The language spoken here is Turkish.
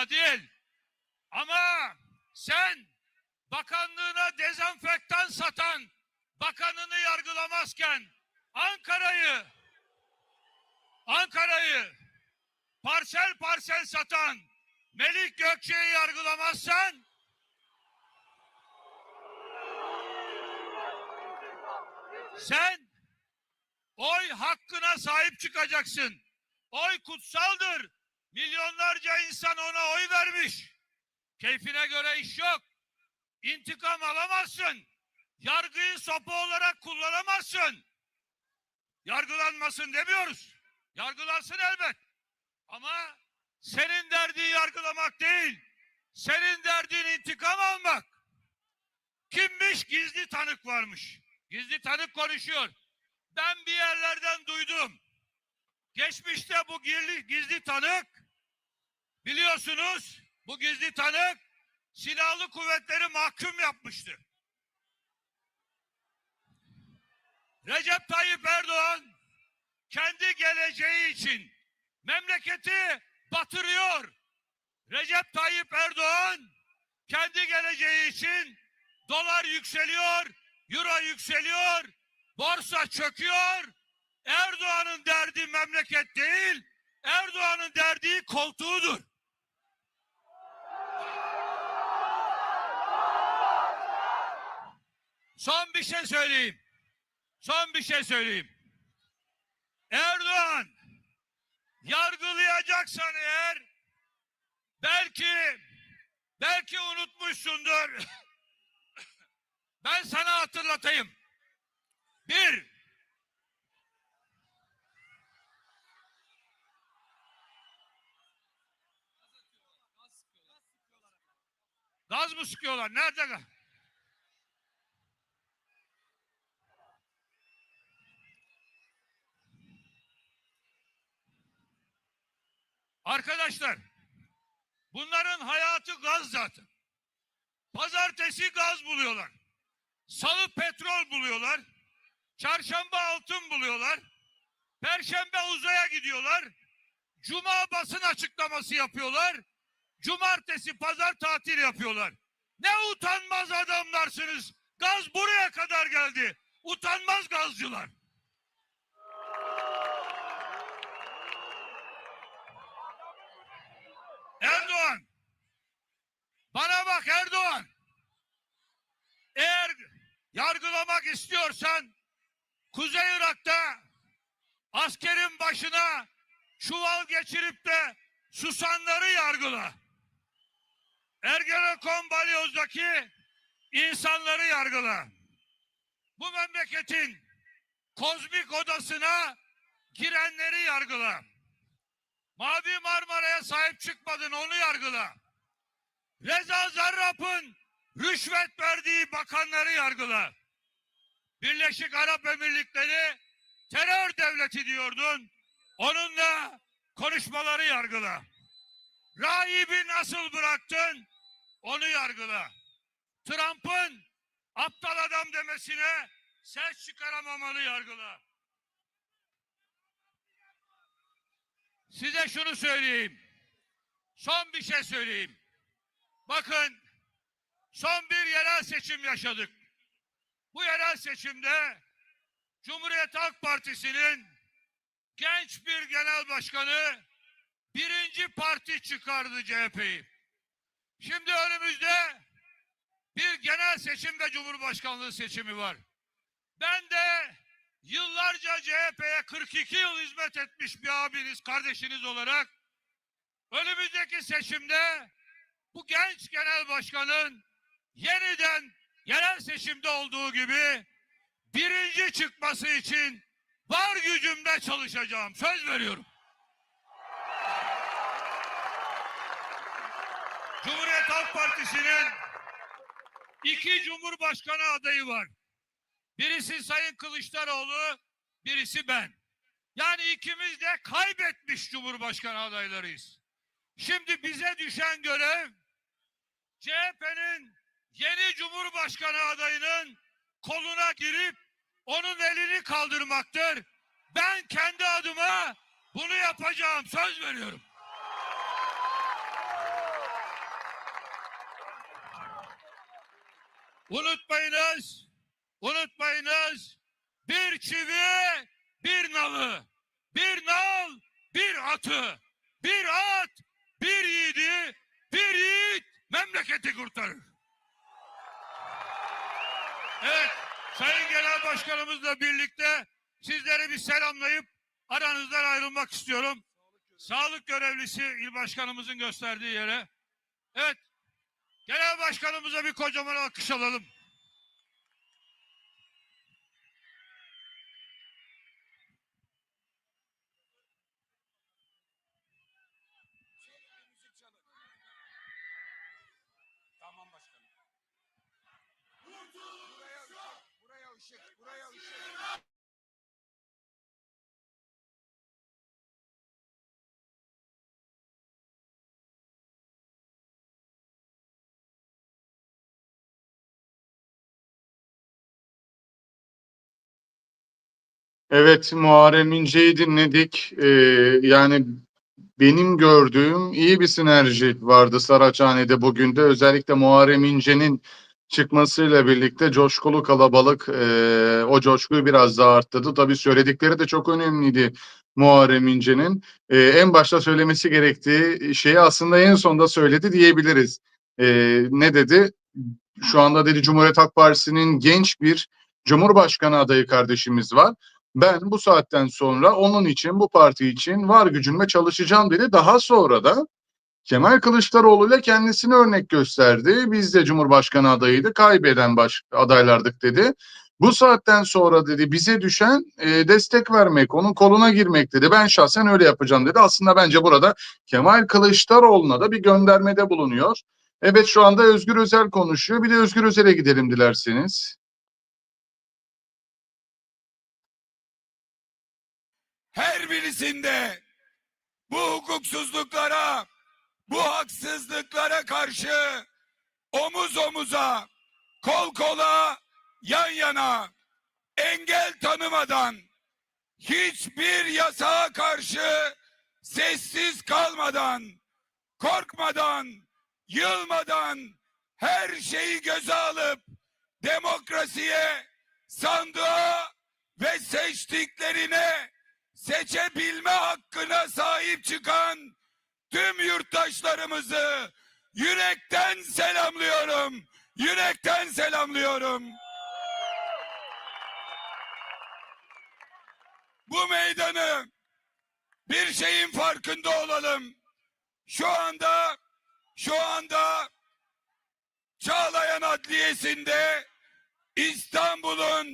adil. Ama sen bakanlığına dezenfektan satan bakanını yargılamazken Ankara'yı Ankara'yı parsel parsel satan Melik Gökçe'yi yargılamazsan sen oy hakkına sahip çıkacaksın. Oy kutsaldır. Milyonlarca insan ona oy vermiş. Keyfine göre iş yok. İntikam alamazsın. Yargıyı sopa olarak kullanamazsın. Yargılanmasın demiyoruz. Yargılansın elbet. Ama senin derdin yargılamak değil. Senin derdin intikam almak. Kimmiş? Gizli tanık varmış. Gizli tanık konuşuyor. Ben bir yerlerden duydum. Geçmişte bu gizli, gizli tanık biliyorsunuz bu gizli tanık silahlı kuvvetleri mahkum yapmıştı. Recep Tayyip Erdoğan kendi geleceği için memleketi batırıyor. Recep Tayyip Erdoğan kendi geleceği için dolar yükseliyor, euro yükseliyor, borsa çöküyor. Erdoğan'ın derdi memleket değil, Erdoğan'ın derdi koltuğudur. Son bir şey söyleyeyim. Son bir şey söyleyeyim. Erdoğan yargılayacaksan eğer belki belki unutmuşsundur. Ben sana hatırlatayım. Bir, gaz mı sıkıyorlar? Nerede Arkadaşlar, bunların hayatı gaz zaten. Pazartesi gaz buluyorlar. Salı petrol buluyorlar. Çarşamba altın buluyorlar. Perşembe uzaya gidiyorlar. Cuma basın açıklaması yapıyorlar. Cumartesi pazar tatil yapıyorlar. Ne utanmaz adamlarsınız. Gaz buraya kadar geldi. Utanmaz gazcılar. Bana bak Erdoğan. Eğer yargılamak istiyorsan Kuzey Irak'ta askerin başına çuval geçirip de susanları yargıla. Ergenekon balyozdaki insanları yargıla. Bu memleketin kozmik odasına girenleri yargıla. Mavi Marmara'ya sahip çıkmadın onu yargıla. Reza Zarrab'ın rüşvet verdiği bakanları yargıla. Birleşik Arap Emirlikleri terör devleti diyordun. Onunla konuşmaları yargıla. Rahibi nasıl bıraktın? Onu yargıla. Trump'ın aptal adam demesine ses çıkaramamalı yargıla. Size şunu söyleyeyim. Son bir şey söyleyeyim. Bakın son bir yerel seçim yaşadık. Bu yerel seçimde Cumhuriyet Halk Partisi'nin genç bir genel başkanı birinci parti çıkardı CHP'yi. Şimdi önümüzde bir genel seçim ve cumhurbaşkanlığı seçimi var. Ben de yıllarca CHP'ye 42 yıl hizmet etmiş bir abiniz, kardeşiniz olarak önümüzdeki seçimde bu genç genel başkanın yeniden yerel seçimde olduğu gibi birinci çıkması için var gücümle çalışacağım. Söz veriyorum. Cumhuriyet Halk Partisi'nin iki cumhurbaşkanı adayı var. Birisi Sayın Kılıçdaroğlu, birisi ben. Yani ikimiz de kaybetmiş cumhurbaşkanı adaylarıyız. Şimdi bize düşen görev CHP'nin yeni Cumhurbaşkanı adayının koluna girip onun elini kaldırmaktır. Ben kendi adıma bunu yapacağım söz veriyorum. Unutmayınız, unutmayınız bir çivi bir nalı, bir nal bir atı, bir at bir yiğidi, bir yiğit memleketi kurtarır. Evet, Sayın Genel Başkanımızla birlikte sizleri bir selamlayıp aranızdan ayrılmak istiyorum. Sağlık görevlisi il başkanımızın gösterdiği yere. Evet, Genel Başkanımıza bir kocaman alkış alalım. Işık, buraya ışık. Evet, Muharrem İnce'yi dinledik. Ee, yani benim gördüğüm iyi bir sinerji vardı Saraçhane'de bugün de. Özellikle Muharrem İnce'nin çıkmasıyla birlikte coşkulu kalabalık e, o coşkuyu biraz daha arttırdı. Tabii söyledikleri de çok önemliydi Muharrem İnce'nin. E, en başta söylemesi gerektiği şeyi aslında en sonda söyledi diyebiliriz. E, ne dedi? Şu anda dedi Cumhuriyet Halk Partisi'nin genç bir Cumhurbaşkanı adayı kardeşimiz var. Ben bu saatten sonra onun için, bu parti için var gücümle çalışacağım dedi. Daha sonra da Kemal Kılıçdaroğlu ile kendisini örnek gösterdi. Biz de Cumhurbaşkanı adayıydı, kaybeden baş, adaylardık dedi. Bu saatten sonra dedi bize düşen e, destek vermek, onun koluna girmek dedi. Ben şahsen öyle yapacağım dedi. Aslında bence burada Kemal Kılıçdaroğlu'na da bir göndermede bulunuyor. Evet şu anda Özgür Özel konuşuyor. Bir de Özgür Özel'e gidelim dilerseniz. Her birisinde bu hukuksuzluklara, bu haksızlıklara karşı omuz omuza, kol kola, yan yana, engel tanımadan, hiçbir yasağa karşı sessiz kalmadan, korkmadan, yılmadan her şeyi göze alıp demokrasiye, sandığa ve seçtiklerine seçebilme hakkına sahip çıkan tüm yurttaşlarımızı yürekten selamlıyorum. Yürekten selamlıyorum. Bu meydanı bir şeyin farkında olalım. Şu anda şu anda Çağlayan Adliyesi'nde İstanbul'un